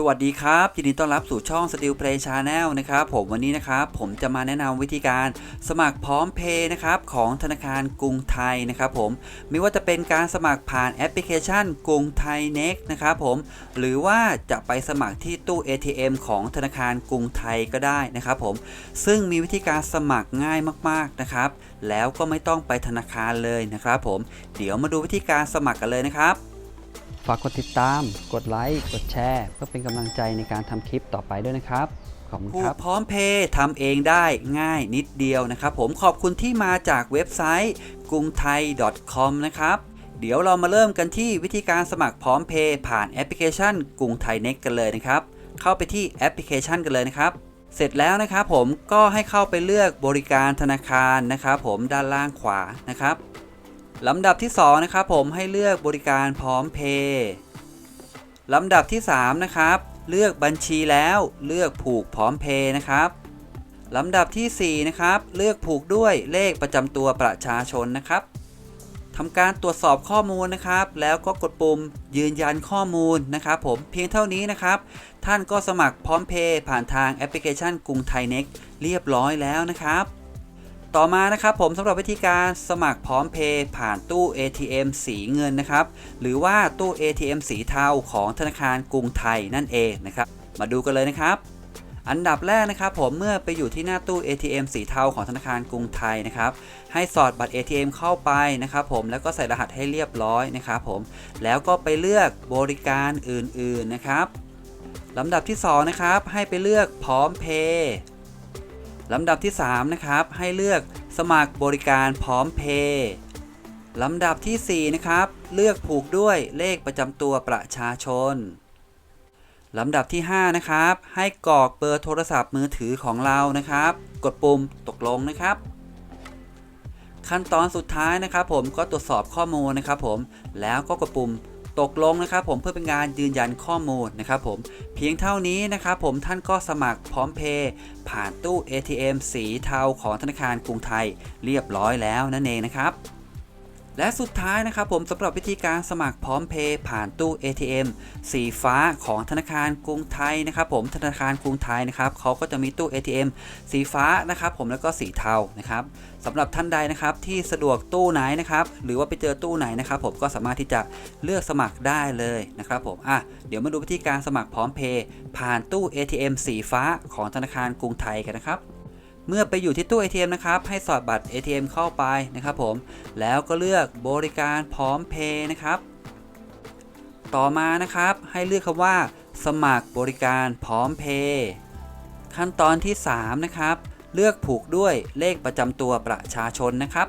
สวัสดีครับ ยินดีต้อนรับสู่ช่อง Steel Play Channel นะครับผมวันนี้นะครับผมจะมาแนะนำวิธีการสมัครพร้อมเพย์นะครับของธนาคารกรุงไทยนะครับผมไม่ว่าจะเป็นการสมัครผ่านแอปพลิเคชันกรุงไทย Next นะครับผมหรือว่าจะไปสมัครที่ตู้ ATM ของธนาคารกรุงไทยก็ได้นะครับผมซึ่งมีวิธีการสมัครง่ายมากๆนะครับแล้วก็ไม่ต้องไปธนาคารเลยนะครับผมเดี๋ยวมาดูวิธีการสมัครกันเลยนะครับ ฝากกดติดตาม กดไลค์ กดแชร์ เพื่อเป็นกำลังใจในการทำคลิปต่อไปด้วยนะครับ ขอบคุณครับ พร้อมเพย์ทำเองได้ง่ายนิดเดียวนะครับ ผมขอบคุณที่มาจากเว็บไซต์กรุงไทย .com นะครับ เดี๋ยวเรามาเริ่มกันที่วิธีการสมัครพร้อมเพย์ผ่านแอปพลิเคชันกรุงไทย Next กันเลยนะครับ เข้าไปที่แอปพลิเคชันกันเลยนะครับเสร็จแล้วนะครับผมก็ให้เข้าไปเลือกบริการธนาคารนะครับผมด้านล่างขวานะครับ ลำดับที่สองนะครับผมให้เลือกบริการพร้อมเพย์ลำดับที่สามนะครับ เลือกบัญชีแล้วเลือกผูกพร้อมเพย์นะครับลำดับทีสี่ 4 นะครับ เลือกผูกด้วยเลขประจำตัวประชาชนนะครับทำการตรวจสอบข้อมูลนะครับ แล้วก็กดปุ่มยืนยันข้อมูลนะครับผมเพียงเท่านี้นะครับ ท่านก็สมัครพร้อมเพย์ผ่านทางแอปพลิเคชันกรุงไทยเน็กเรียบร้อยแล้วนะครับ ต่อมานะครับผมสำหรับวิธีการสมัครพร้อมเพย์ผ่านตู้ ATM สีเงินนะครับ หรือว่าตู้ ATM สีเทาของธนาคารกรุงไทยนั่นเองนะครับ มาดูกันเลยนะครับ อันดับแรกนะครับ ผมเมื่อไปอยู่ที่หน้าตู้ ATM สีเทาของธนาคารกรุงไทยนะครับ ให้สอดบัตร ATM เข้าไปนะครับ ผมแล้วก็ใส่รหัสให้เรียบร้อยนะครับผมแล้วก็ไปเลือกบริการอื่นๆนะครับลำดับที่ 2 นะครับ ให้ไปเลือกพร้อมเพย์ ลำดับที่ 3 นะครับ ให้เลือกสมัครบริการพร้อมเพย์ลำดับทีสี่ 4 นะครับ เลือกผูกด้วยเลขประจำตัวประชาชนลำดับที่ 5 นะครับ ให้กรอกเบอร์โทรศัพท์มือถือของเรานะครับ กดปุ่มตกลงนะครับ ขั้นตอนสุดท้ายนะครับ ผมก็ตรวจสอบข้อมูลนะครับ ผมแล้วก็กดปุ่ม ตกลงนะครับผมเพื่อเป็นการยืนยันข้อมูลนะครับผมเพียงเท่านี้นะครับผมท่านก็สมัครพร้อมเพย์ผ่านตู้ ATM สีเทาของธนาคารกรุงไทย เรียบร้อยแล้วนั่นเองนะครับ และสุดท้ายนะครับผมสำหรับวิธีการสมัครพร้อมเพย์ผ่านตู้ ATM สีฟ้าของธนาคารกรุงไทยนะครับผมธนาคารกรุงไทยนะครับเขาก็จะมีตู้ ATM สีฟ้านะครับผมแล้วก็สีเทานะครับสำหรับท่านใดนะครับที่สะดวกตู้ไหนนะครับหรือว่าไปเจอตู้ไหนนะครับผมก็สามารถที่จะเลือกสมัครได้เลยนะครับผมอะเดี๋ยวมาดูวิธีการสมัครพร้อมเพย์ผ่านตู้ ATM สีฟ้าของธนาคารกรุงไทยกันนะครับ เมื่อไปอยู่ที่ตู้ ATM นะครับให้สอดบัตร ATM เข้าไปนะครับผมแล้วก็เลือกบริการพร้อมเพย์นะครับต่อมานะครับให้เลือกคำว่า สมัครบริการพร้อมเพย์ขั้นตอนที่ 3 นะครับ เลือกผูกด้วยเลขประจำตัวประชาชนนะครับ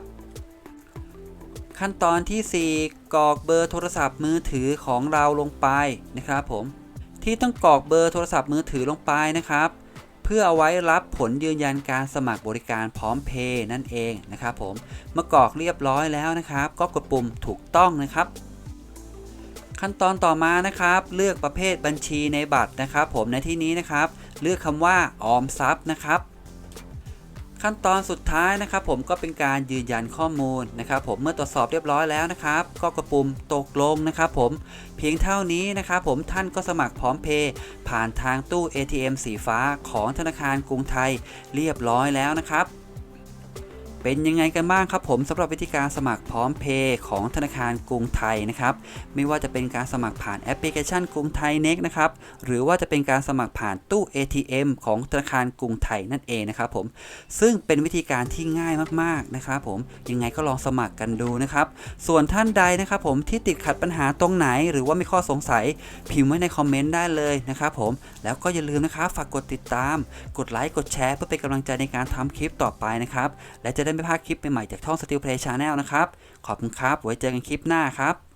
ขั้นตอนทีสี่4 กรอกเบอร์โทรศัพท์มือถือของเราลงไปนะครับผมที่ต้องกรอกเบอร์โทรศัพท์มือถือลงไปนะครับ พื่อเอาไว้รับผลยืนยันการสมัครบริการพร้อมเพย์นั่นเองนะครับผมเมื่อกรอกเรียบร้อยแล้วนะครับ ก็กดปุ่มถูกต้องนะครับ ขั้นตอนต่อมานะครับ เลือกประเภทบัญชีในบัตรนะครับ ผมในที่นี้นะครับ เลือกคำว่าออมทรัพย์นะครับ ขั้นตอนสุดท้ายนะครับผมก็เป็นการยืนยันข้อมูลนะครับผมเมื่อตรวจสอบเรียบร้อยแล้วนะครับ ก็กดปุ่มตกลงนะครับผมเพียงเท่านี้นะครับผมท่านก็สมัครพร้อมเพย์ผ่านทางตู้ ATM สีฟ้าของธนาคารกรุงไทยเรียบร้อยแล้วนะครับ เป็นยังไงกันบ้างครับผมสำหรับวิธีการสมัครพร้อมเพย์ของธนาคารกรุงไทยนะครับไม่ว่าจะเป็นการสมัครผ่านแอปพลิเคชันกรุงไทยเน็กนะครับหรือว่าจะเป็นการสมัครผ่านตู้ ATM ของธนาคารกรุงไทยนั่นเองนะครับผมซึ่งเป็นวิธีการที่ง่ายมากๆนะครับผมยังไงก็ลองสมัครกันดูนะครับส่วนท่านใดนะครับผมที่ติดขัดปัญหาตรงไหน หรือว่ามีข้อสงสัยพิมพ์ไว้ในคอมเมนต์ได้เลยนะครับผมแล้วก็อย่าลืมนะครับฝากกดติดตาม กดไลค์กดแชร์เพื่อเป็นกำลังใจในการทำคลิปต่อไปนะครับและจะได้ไม่พลาดคลิปใหม่ๆจากช่อง Steel Play Channel นะครับ ขอบคุณครับ ไว้เจอกันคลิปหน้าครับ